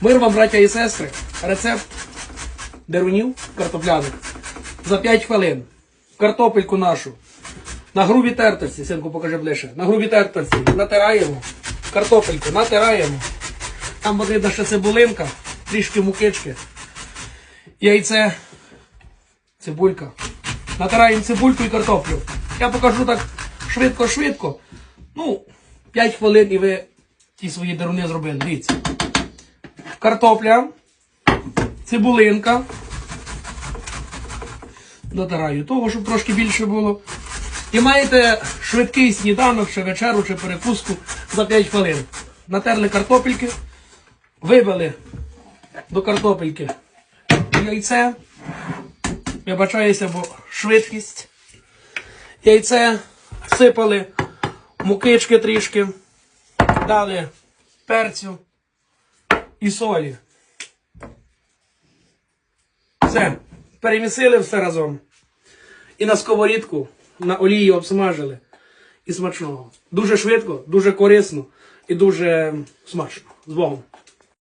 Мир вам, браття і сестри, рецепт дерунів картопляних за 5 хвилин. Картопельку нашу. На грубій тертості, синку, покажи ближче. На грубій тертості натираємо. Картопельку натираємо. Там потрібна ще цибулинка, трішки мукички, яйце, цибулька. Натираємо цибульку і картоплю. Я покажу так швидко-швидко. Ну, 5 хвилин і ви ті свої деруни зробили. Дивіться. Картопля, цибулинка. Натираю того, щоб трошки більше було. І маєте швидкий сніданок, чи вечеру, чи перекуску за 5 хвилин. Натерли картопельки, вибили до картопельки яйце. Вибачаюся, бо швидкість. Яйце сипали, мукички трішки, дали перцю і солі. Все. Перемісили все разом. І на сковорідку, на олії обсмажили. І смачного. Дуже швидко, дуже корисно і дуже смачно. З Богом.